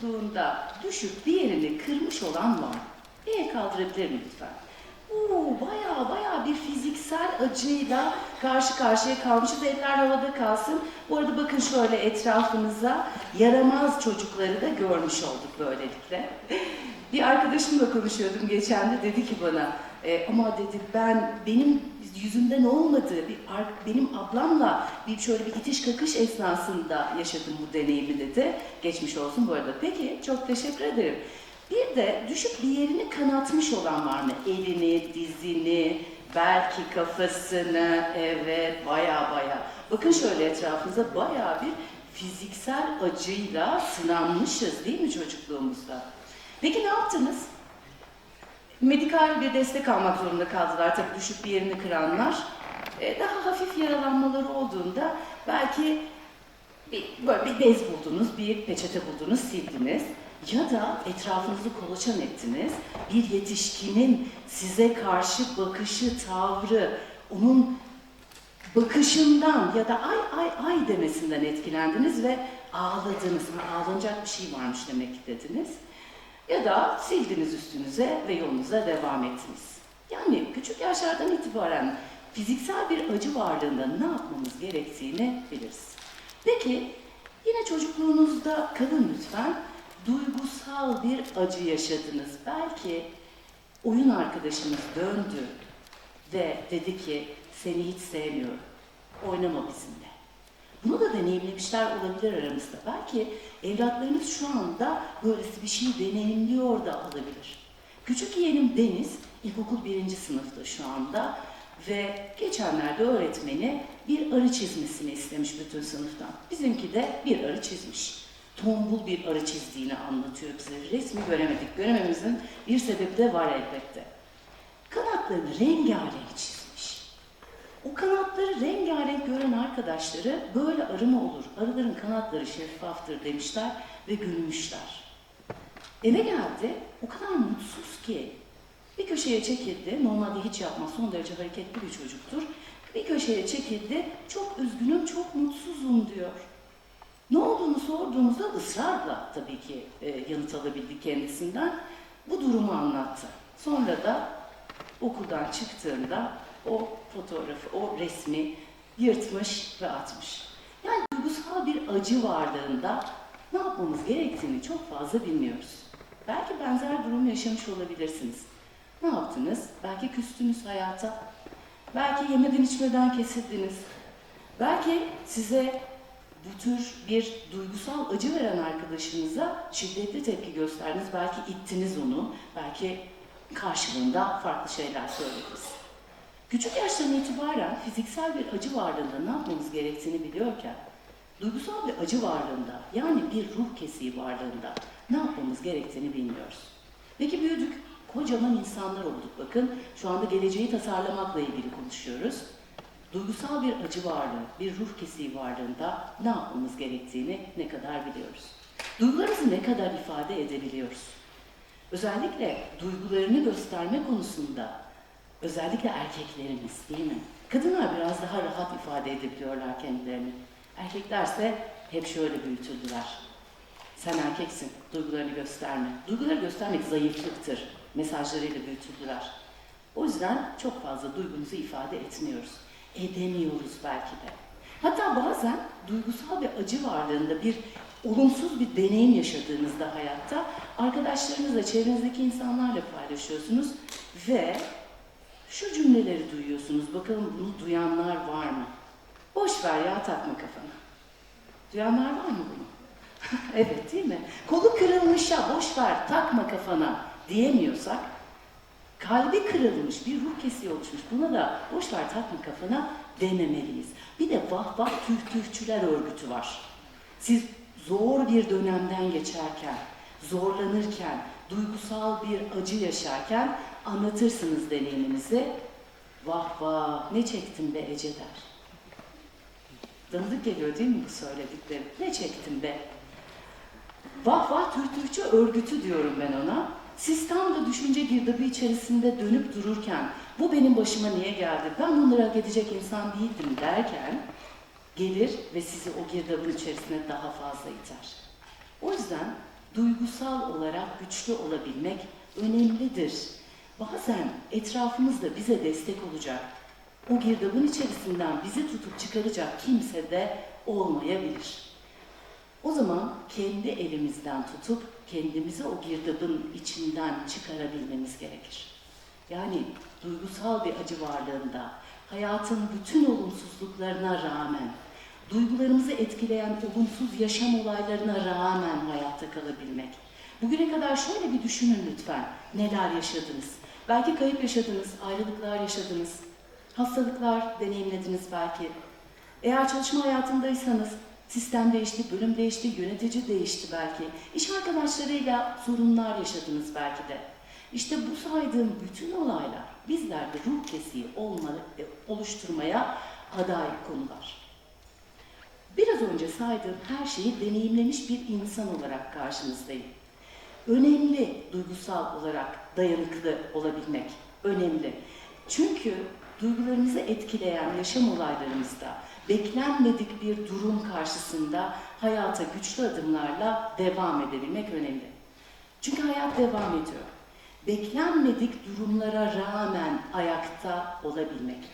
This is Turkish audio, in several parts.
çocukluğunda düşüp bir yerini kırmış olan var. El kaldırabilir mi lütfen? Oo, baya baya bir fiziksel acıyla karşı karşıya kalmışız. Eller havada kalsın. Bu arada bakın şöyle etrafınıza yaramaz çocukları da görmüş olduk böylelikle. Bir arkadaşımla konuşuyordum geçen de dedi ki bana e, ama dedi ben benim yüzümden olmadı bir benim ablamla bir şöyle bir itiş kakış esnasında yaşadım bu deneyimi dedi. Geçmiş olsun bu arada. Peki çok teşekkür ederim. Bir de düşüp bir yerini kanatmış olan var mı? Elini, dizini, belki kafasını, evet baya baya. Bakın şöyle etrafınıza baya bir fiziksel acıyla sınanmışız değil mi çocukluğumuzda? Peki ne yaptınız? Medikal bir destek almak zorunda kaldılar tabii düşüp bir yerini kıranlar. Ee, daha hafif yaralanmaları olduğunda belki bir, böyle bir bez buldunuz, bir peçete buldunuz, sildiniz. Ya da etrafınızı kolaçan ettiniz. Bir yetişkinin size karşı bakışı, tavrı, onun bakışından ya da ay ay ay demesinden etkilendiniz ve ağladınız. Ha, ağlanacak bir şey varmış demek dediniz. Ya da sildiniz üstünüze ve yolunuza devam ettiniz. Yani küçük yaşlardan itibaren fiziksel bir acı varlığında ne yapmamız gerektiğini biliriz. Peki yine çocukluğunuzda kalın lütfen. Duygusal bir acı yaşadınız. Belki oyun arkadaşınız döndü ve dedi ki seni hiç sevmiyorum. Oynama bizimle. Bunu da deneyimlemişler olabilir aramızda. Belki evlatlarınız şu anda böylesi bir şey deneyimliyor da olabilir. Küçük yeğenim Deniz, ilkokul birinci sınıfta şu anda ve geçenlerde öğretmeni bir arı çizmesini istemiş bütün sınıftan. Bizimki de bir arı çizmiş. Tombul bir arı çizdiğini anlatıyor bize. Resmi göremedik. Görememizin bir sebebi de var elbette. Kanatlarını rengarenk çizmiş. O kanatları rengarenk gören arkadaşları böyle arı mı olur? Arıların kanatları şeffaftır demişler ve gülmüşler. Eve geldi, o kadar mutsuz ki bir köşeye çekildi. Normalde hiç yapmaz, son derece hareketli bir çocuktur. Bir köşeye çekildi, çok üzgünüm, çok mutsuzum diyor. Ne olduğunu sorduğumuzda ısrarla tabii ki e, yanıt alabildik kendisinden. Bu durumu anlattı. Sonra da okuldan çıktığında o fotoğrafı, o resmi yırtmış ve atmış. Yani duygusal bir acı varlığında ne yapmamız gerektiğini çok fazla bilmiyoruz. Belki benzer durum yaşamış olabilirsiniz. Ne yaptınız? Belki küstünüz hayata. Belki yemeden içmeden kesildiniz. Belki size bu tür bir duygusal acı veren arkadaşınıza şiddetli tepki gösterdiniz. Belki ittiniz onu. Belki karşılığında farklı şeyler söylediniz. Küçük yaştan itibaren fiziksel bir acı varlığında ne yapmamız gerektiğini biliyorken, duygusal bir acı varlığında, yani bir ruh kesiği varlığında ne yapmamız gerektiğini bilmiyoruz. Peki büyüdük, kocaman insanlar olduk bakın. Şu anda geleceği tasarlamakla ilgili konuşuyoruz. Duygusal bir acı varlığı, bir ruh kesiği varlığında ne yapmamız gerektiğini ne kadar biliyoruz. Duygularımızı ne kadar ifade edebiliyoruz. Özellikle duygularını gösterme konusunda özellikle erkeklerimiz değil mi? Kadınlar biraz daha rahat ifade edebiliyorlar kendilerini. Erkeklerse hep şöyle büyütüldüler. Sen erkeksin, duygularını gösterme. Duyguları göstermek zayıflıktır mesajlarıyla büyütüldüler. O yüzden çok fazla duygumuzu ifade etmiyoruz. Edemiyoruz belki de. Hatta bazen duygusal bir acı varlığında bir olumsuz bir deneyim yaşadığınızda hayatta arkadaşlarınızla, çevrenizdeki insanlarla paylaşıyorsunuz ve şu cümleleri duyuyorsunuz. Bakalım bunu duyanlar var mı? Boş ver ya takma kafana. Duyanlar var mı bunu? evet değil mi? Kolu kırılmış ya boş ver takma kafana diyemiyorsak kalbi kırılmış bir ruh kesiği oluşmuş. Buna da boş ver takma kafana dememeliyiz. Bir de vah vah tüh tühçüler örgütü var. Siz zor bir dönemden geçerken, zorlanırken, duygusal bir acı yaşarken anlatırsınız deneyiminizi. Vah vah ne çektim be Ece der. Tanıdık geliyor değil mi bu söylediklerim? Ne çektim be? Vah vah tühtürkçü örgütü diyorum ben ona. Siz tam da düşünce girdabı içerisinde dönüp dururken bu benim başıma niye geldi, ben bunları hak edecek insan değildim derken gelir ve sizi o girdabın içerisine daha fazla iter. O yüzden duygusal olarak güçlü olabilmek önemlidir. Bazen etrafımızda bize destek olacak, o girdabın içerisinden bizi tutup çıkaracak kimse de olmayabilir. O zaman kendi elimizden tutup kendimizi o girdabın içinden çıkarabilmemiz gerekir. Yani duygusal bir acı varlığında, hayatın bütün olumsuzluklarına rağmen, duygularımızı etkileyen olumsuz yaşam olaylarına rağmen hayatta kalabilmek. Bugüne kadar şöyle bir düşünün lütfen. Neler yaşadınız? Belki kayıp yaşadınız, ayrılıklar yaşadınız, hastalıklar deneyimlediniz belki. Eğer çalışma hayatındaysanız sistem değişti, bölüm değişti, yönetici değişti belki. İş arkadaşlarıyla sorunlar yaşadınız belki de. İşte bu saydığım bütün olaylar bizlerde ruh kesiği olma, oluşturmaya aday konular. Biraz önce saydığım her şeyi deneyimlemiş bir insan olarak karşınızdayım. Önemli duygusal olarak dayanıklı olabilmek. Önemli. Çünkü duygularımızı etkileyen yaşam olaylarımızda beklenmedik bir durum karşısında hayata güçlü adımlarla devam edebilmek önemli. Çünkü hayat devam ediyor. Beklenmedik durumlara rağmen ayakta olabilmek.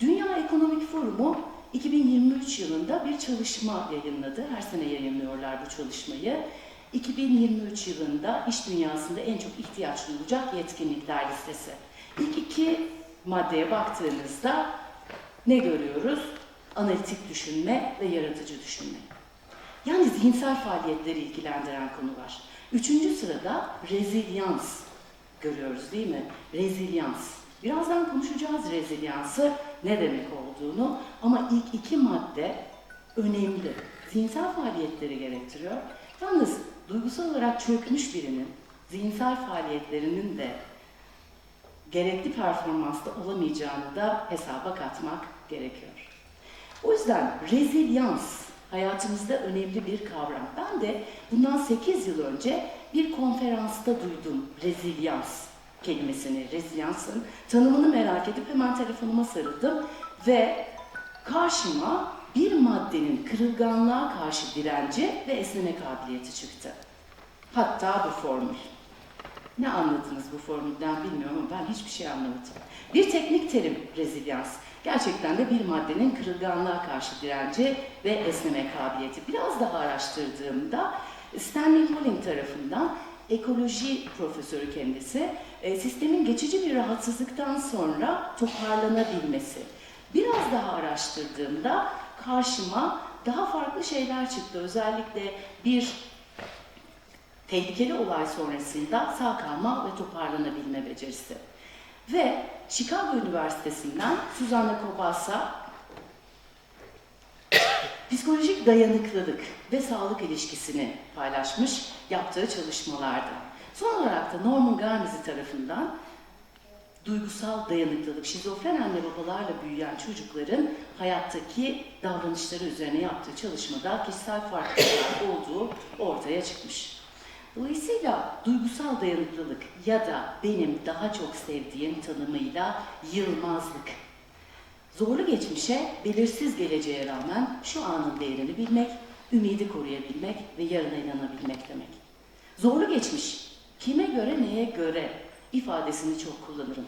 Dünya Ekonomik Forumu 2023 yılında bir çalışma yayınladı. Her sene yayınlıyorlar bu çalışmayı. 2023 yılında iş dünyasında en çok ihtiyaç duyulacak yetkinlikler listesi. İlk iki maddeye baktığınızda ne görüyoruz? Analitik düşünme ve yaratıcı düşünme. Yani zihinsel faaliyetleri ilgilendiren konular. Üçüncü sırada rezilyans görüyoruz değil mi? Rezilyans. Birazdan konuşacağız rezilyansı ne demek olduğunu ama ilk iki madde önemli. Zihinsel faaliyetleri gerektiriyor. Yalnız duygusal olarak çökmüş birinin zihinsel faaliyetlerinin de gerekli performansta olamayacağını da hesaba katmak gerekiyor. O yüzden rezilyans hayatımızda önemli bir kavram. Ben de bundan 8 yıl önce bir konferansta duydum rezilyans kelimesini, rezilyansın tanımını merak edip hemen telefonuma sarıldım ve karşıma bir maddenin kırılganlığa karşı direnci ve esneme kabiliyeti çıktı. Hatta bu formül. Ne anladınız bu formülden bilmiyorum ama ben hiçbir şey anlamadım. Bir teknik terim rezilyans. Gerçekten de bir maddenin kırılganlığa karşı direnci ve esneme kabiliyeti. Biraz daha araştırdığımda Stanley Holling tarafından ekoloji profesörü kendisi, e, sistemin geçici bir rahatsızlıktan sonra toparlanabilmesi. Biraz daha araştırdığımda karşıma daha farklı şeyler çıktı. Özellikle bir tehlikeli olay sonrasında sağ kalma ve toparlanabilme becerisi. Ve Chicago Üniversitesi'nden Suzanne Kobasa psikolojik dayanıklılık ve sağlık ilişkisini paylaşmış yaptığı çalışmalarda. Son olarak da Norman Garmizi tarafından duygusal dayanıklılık, şizofren anne babalarla büyüyen çocukların hayattaki davranışları üzerine yaptığı çalışmada kişisel farklılıklar olduğu ortaya çıkmış. Dolayısıyla duygusal dayanıklılık ya da benim daha çok sevdiğim tanımıyla yılmazlık. Zorlu geçmişe, belirsiz geleceğe rağmen şu anın değerini bilmek, ümidi koruyabilmek ve yarına inanabilmek demek. Zorlu geçmiş, kime göre neye göre ifadesini çok kullanırım.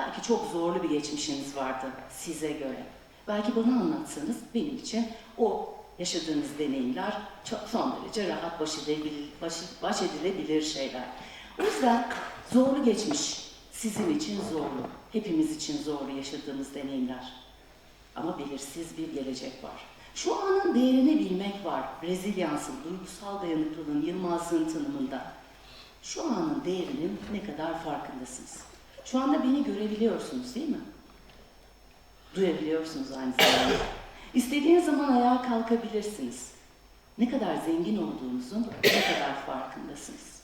Belki çok zorlu bir geçmişiniz vardı size göre. Belki bana anlatsanız benim için o yaşadığınız deneyimler çok son derece rahat baş edilebilir, baş, baş edilebilir şeyler. O yüzden zorlu geçmiş sizin için zorlu, hepimiz için zorlu yaşadığımız deneyimler. Ama belirsiz bir gelecek var. Şu anın değerini bilmek var. Rezilyansın, duygusal dayanıklılığın, yılmazlığın tanımında. Şu anın değerinin ne kadar farkındasınız? Şu anda beni görebiliyorsunuz değil mi? Duyabiliyorsunuz aynı zamanda. İstediğiniz zaman ayağa kalkabilirsiniz. Ne kadar zengin olduğunuzun ne kadar farkındasınız.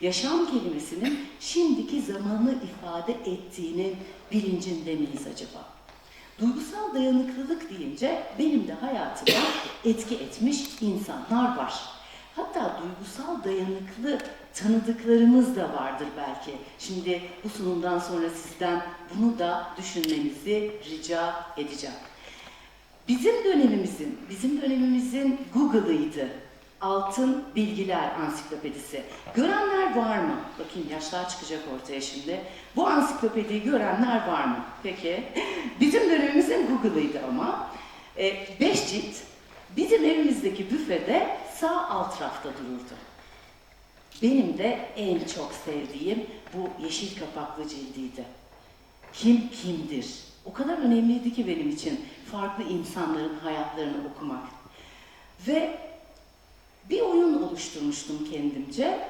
Yaşam kelimesinin şimdiki zamanı ifade ettiğinin bilincinde miyiz acaba? Duygusal dayanıklılık deyince benim de hayatıma etki etmiş insanlar var. Hatta duygusal dayanıklı tanıdıklarımız da vardır belki. Şimdi bu sunumdan sonra sizden bunu da düşünmenizi rica edeceğim. Bizim dönemimizin, bizim dönemimizin Google'ıydı Altın Bilgiler Ansiklopedisi. Görenler var mı? Bakayım yaşlar çıkacak ortaya şimdi. Bu ansiklopediyi görenler var mı? Peki. Bizim dönemimizin Google'ıydı ama. E, beş cilt bizim evimizdeki büfede sağ alt rafta dururdu. Benim de en çok sevdiğim bu yeşil kapaklı cildiydi. Kim kimdir? O kadar önemliydi ki benim için farklı insanların hayatlarını okumak. Ve bir oyun oluşturmuştum kendimce.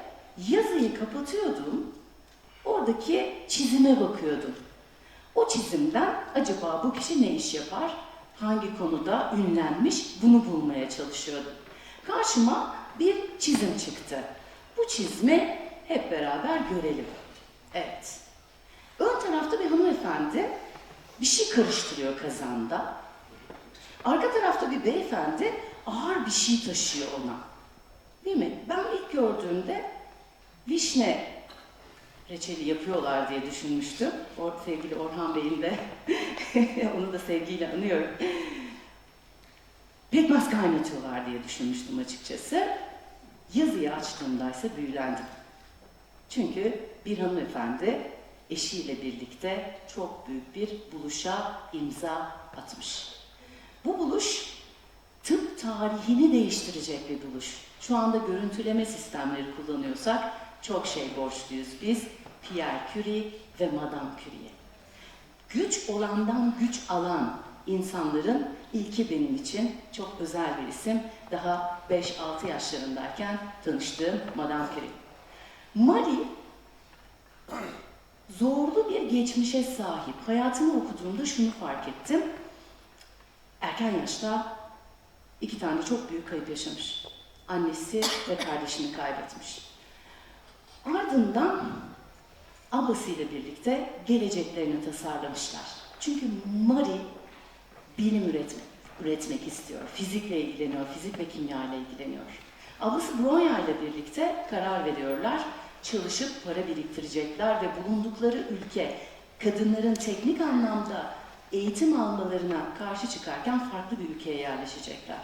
Yazıyı kapatıyordum, oradaki çizime bakıyordum. O çizimden acaba bu kişi ne iş yapar, hangi konuda ünlenmiş bunu bulmaya çalışıyordum. Karşıma bir çizim çıktı. Bu çizimi hep beraber görelim. Evet. Ön tarafta bir hanımefendi bir şey karıştırıyor kazanda. Arka tarafta bir beyefendi ağır bir şey taşıyor ona. Değil mi? Ben ilk gördüğümde vişne reçeli yapıyorlar diye düşünmüştüm. Or, sevgili Orhan Bey'in de onu da sevgiyle anıyorum. Pekmez kaynatıyorlar diye düşünmüştüm açıkçası. Yazıyı açtığımda ise büyülendim. Çünkü bir hanımefendi eşiyle birlikte çok büyük bir buluşa imza atmış. Bu buluş tıp tarihini değiştirecek bir buluş. Şu anda görüntüleme sistemleri kullanıyorsak çok şey borçluyuz biz Pierre Curie ve Madame Curie'ye. Güç olandan güç alan insanların ilki benim için çok özel bir isim. Daha 5-6 yaşlarındayken tanıştığım Madame Curie. Marie zorlu bir geçmişe sahip. Hayatını okuduğumda şunu fark ettim. Erken yaşta iki tane çok büyük kayıp yaşamış. Annesi ve kardeşini kaybetmiş. Ardından ablasıyla birlikte geleceklerini tasarlamışlar. Çünkü Marie bilim üretmek, üretmek istiyor. Fizikle ilgileniyor, fizik ve kimya ile ilgileniyor. Ablası Bronya ile birlikte karar veriyorlar. Çalışıp para biriktirecekler ve bulundukları ülke kadınların teknik anlamda eğitim almalarına karşı çıkarken farklı bir ülkeye yerleşecekler.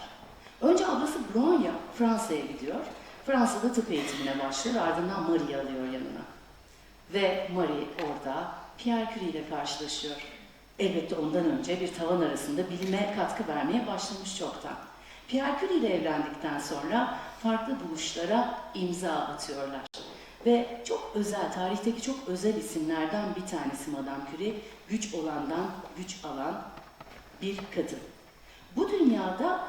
Önce ablası Bronya Fransa'ya gidiyor. Fransa'da tıp eğitimine başlıyor, ardından Marie'yi alıyor yanına. Ve Marie orada Pierre Curie ile karşılaşıyor. Elbette ondan önce bir tavan arasında bilime katkı vermeye başlamış çoktan. Pierre Curie ile evlendikten sonra farklı buluşlara imza atıyorlar. Ve çok özel, tarihteki çok özel isimlerden bir tanesi Madame Curie, güç olandan güç alan bir kadın. Bu dünyada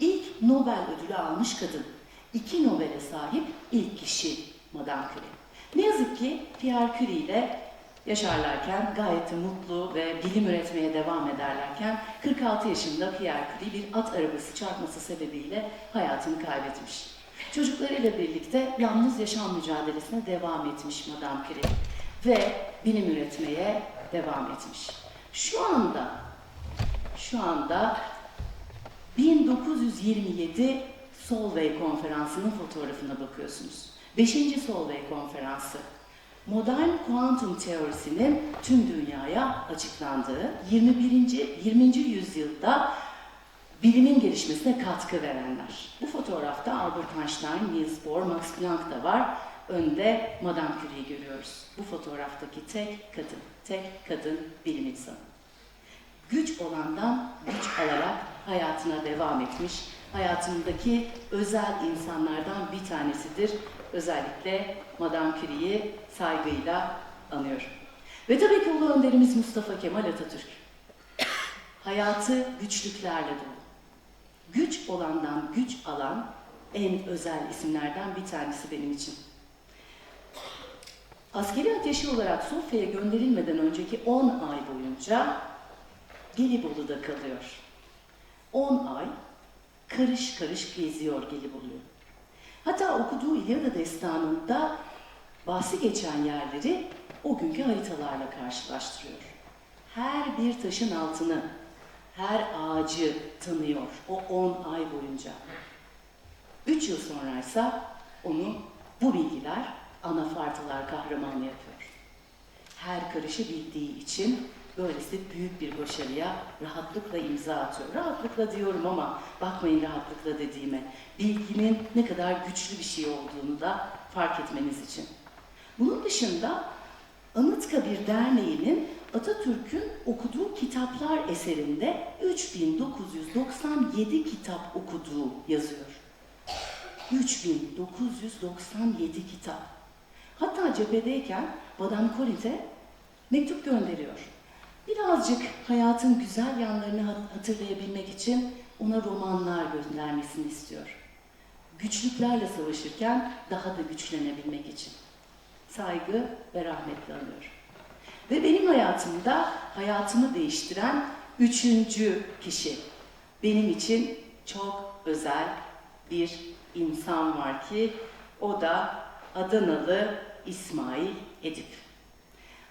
ilk Nobel ödülü almış kadın. İki Nobel'e sahip ilk kişi Madame Curie. Ne yazık ki Pierre Curie ile yaşarlarken gayet mutlu ve bilim üretmeye devam ederlerken 46 yaşında Pierre Curie bir at arabası çarpması sebebiyle hayatını kaybetmiş. Çocuklarıyla birlikte yalnız yaşam mücadelesine devam etmiş Madame Curie ve bilim üretmeye devam etmiş. Şu anda şu anda 1927 Solvay konferansının fotoğrafına bakıyorsunuz. 5. Solvay konferansı. Modern kuantum teorisinin tüm dünyaya açıklandığı 21. 20. yüzyılda bilimin gelişmesine katkı verenler. Bu fotoğrafta Albert Einstein, Niels Bohr, Max Planck da var. Önde Madame Curie'yi görüyoruz. Bu fotoğraftaki tek kadın, tek kadın bilim insanı. Güç olandan güç alarak hayatına devam etmiş, hayatındaki özel insanlardan bir tanesidir. Özellikle Madame Curie'yi saygıyla anıyorum. Ve tabii ki Ulu Önderimiz Mustafa Kemal Atatürk. Hayatı güçlüklerle dolu. Güç olandan güç alan en özel isimlerden bir tanesi benim için. Askeri ateşi olarak Sofya'ya gönderilmeden önceki 10 ay boyunca Gelibolu'da kalıyor. 10 ay karış karış geziyor Gelibolu'yu. Hatta okuduğu İlyada Destanı'nda bahsi geçen yerleri o günkü haritalarla karşılaştırıyor. Her bir taşın altını, her ağacı tanıyor o 10 ay boyunca. 3 yıl sonra ise onu bu bilgiler anafartalar kahramanı yapıyor. Her karışı bildiği için böylesi büyük bir başarıya rahatlıkla imza atıyor. Rahatlıkla diyorum ama bakmayın rahatlıkla dediğime. Bilginin ne kadar güçlü bir şey olduğunu da fark etmeniz için. Bunun dışında Anıtkabir Derneği'nin Atatürk'ün okuduğu kitaplar eserinde 3997 kitap okuduğu yazıyor. 3997 kitap. Hatta cephedeyken Madame Colette mektup gönderiyor. Birazcık hayatın güzel yanlarını hat- hatırlayabilmek için ona romanlar göndermesini istiyor. Güçlüklerle savaşırken daha da güçlenebilmek için. Saygı ve rahmetle anıyorum. Ve benim hayatımda hayatımı değiştiren üçüncü kişi. Benim için çok özel bir insan var ki o da Adanalı İsmail Edip.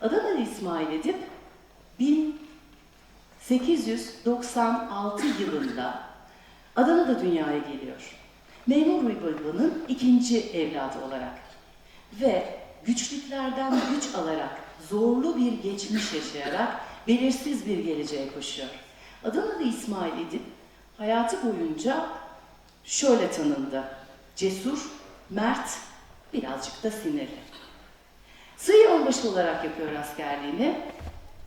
Adanalı İsmail Edip 1896 yılında Adana'da dünyaya geliyor. Memur Baba'nın ikinci evladı olarak ve güçlüklerden güç alarak, zorlu bir geçmiş yaşayarak belirsiz bir geleceğe koşuyor. Adanalı İsmail Edip hayatı boyunca şöyle tanındı. Cesur, mert, birazcık da sinirli. Sığır onbaşı olarak yapıyor askerliğini.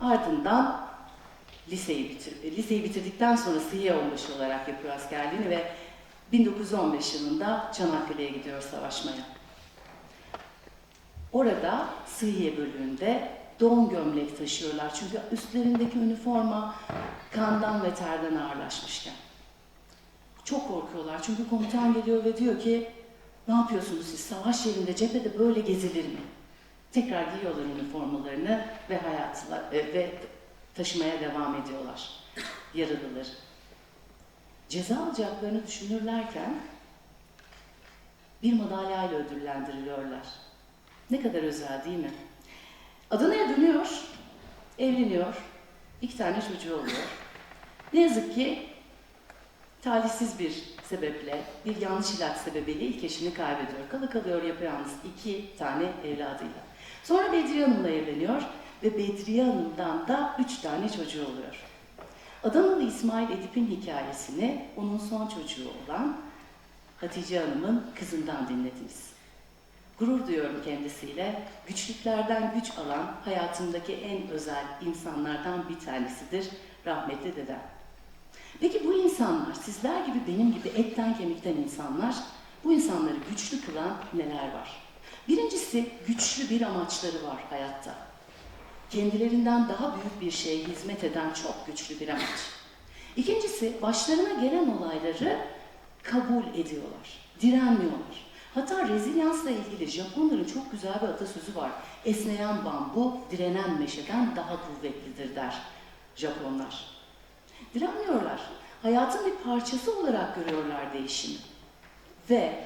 Ardından liseyi, bitir liseyi bitirdikten sonra sığır onbaşı olarak yapıyor askerliğini ve 1915 yılında Çanakkale'ye gidiyor savaşmaya. Orada Sıhhiye bölüğünde don gömlek taşıyorlar. Çünkü üstlerindeki üniforma kandan ve terden ağırlaşmışken. Çok korkuyorlar çünkü komutan geliyor ve diyor ki ne yapıyorsunuz siz savaş yerinde cephede böyle gezilir mi? Tekrar giyiyorlar üniformalarını ve hayatla e, ve taşımaya devam ediyorlar. Yaralılar. Ceza alacaklarını düşünürlerken bir madalyayla ödüllendiriliyorlar. Ne kadar özel değil mi? Adana'ya dönüyor, evleniyor, iki tane çocuğu oluyor. Ne yazık ki talihsiz bir sebeple, bir yanlış ilaç sebebiyle ilk eşini kaybediyor. Kalı kalıyor yapayalnız iki tane evladıyla. Sonra Bedriye Hanım'la evleniyor ve Bedriye Hanım'dan da üç tane çocuğu oluyor. Adanalı İsmail Edip'in hikayesini onun son çocuğu olan Hatice Hanım'ın kızından dinlediniz. Gurur duyuyorum kendisiyle. Güçlüklerden güç alan hayatımdaki en özel insanlardan bir tanesidir rahmetli dedem. Peki bu insanlar, sizler gibi benim gibi etten kemikten insanlar, bu insanları güçlü kılan neler var? Birincisi güçlü bir amaçları var hayatta. Kendilerinden daha büyük bir şeye hizmet eden çok güçlü bir amaç. İkincisi başlarına gelen olayları kabul ediyorlar, direnmiyorlar. Hatta rezilyansla ilgili Japonların çok güzel bir atasözü var. Esneyen bambu direnen meşeden daha kuvvetlidir der Japonlar. Direnmiyorlar. Hayatın bir parçası olarak görüyorlar değişimi. Ve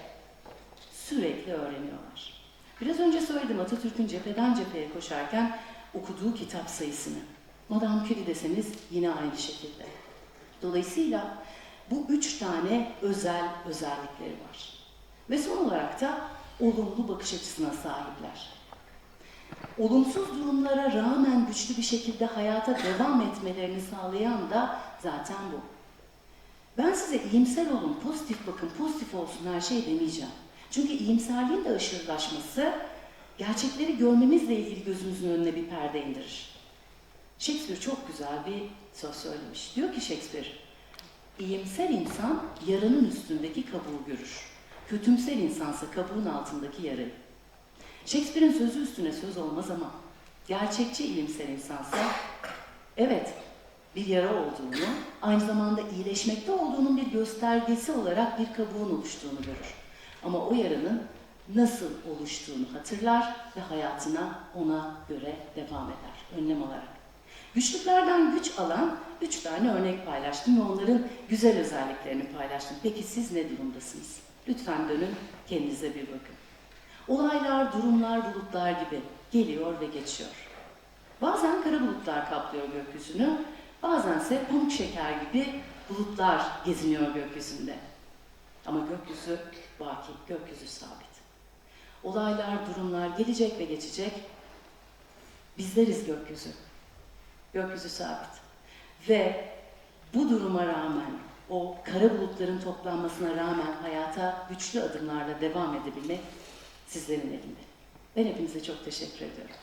sürekli öğreniyorlar. Biraz önce söyledim Atatürk'ün cepheden cepheye koşarken okuduğu kitap sayısını. Madame Curie deseniz yine aynı şekilde. Dolayısıyla bu üç tane özel özellikleri var. Ve son olarak da olumlu bakış açısına sahipler. Olumsuz durumlara rağmen güçlü bir şekilde hayata devam etmelerini sağlayan da zaten bu. Ben size iyimser olun, pozitif bakın, pozitif olsun her şey demeyeceğim. Çünkü iyimserliğin de aşırılaşması gerçekleri görmemizle ilgili gözümüzün önüne bir perde indirir. Shakespeare çok güzel bir söz söylemiş. Diyor ki Shakespeare, iyimser insan yaranın üstündeki kabuğu görür. Kötümser insansa kabuğun altındaki yarayı. Shakespeare'in sözü üstüne söz olmaz ama gerçekçi ilimsel insansa evet bir yara olduğunu, aynı zamanda iyileşmekte olduğunun bir göstergesi olarak bir kabuğun oluştuğunu görür. Ama o yaranın nasıl oluştuğunu hatırlar ve hayatına ona göre devam eder, önlem alarak. Güçlüklerden güç alan üç tane örnek paylaştım ve onların güzel özelliklerini paylaştım. Peki siz ne durumdasınız? Lütfen dönün, kendinize bir bakın. Olaylar, durumlar, bulutlar gibi geliyor ve geçiyor. Bazen kara bulutlar kaplıyor gökyüzünü, bazense pamuk şeker gibi bulutlar geziniyor gökyüzünde. Ama gökyüzü baki, gökyüzü sabit. Olaylar, durumlar gelecek ve geçecek. Bizleriz gökyüzü. gökyüzü sabit. Ve bu duruma rağmen, o kara bulutların toplanmasına rağmen hayata güçlü adımlarla devam edebilmek sizlerin elinde. Ben hepinize çok teşekkür ediyorum.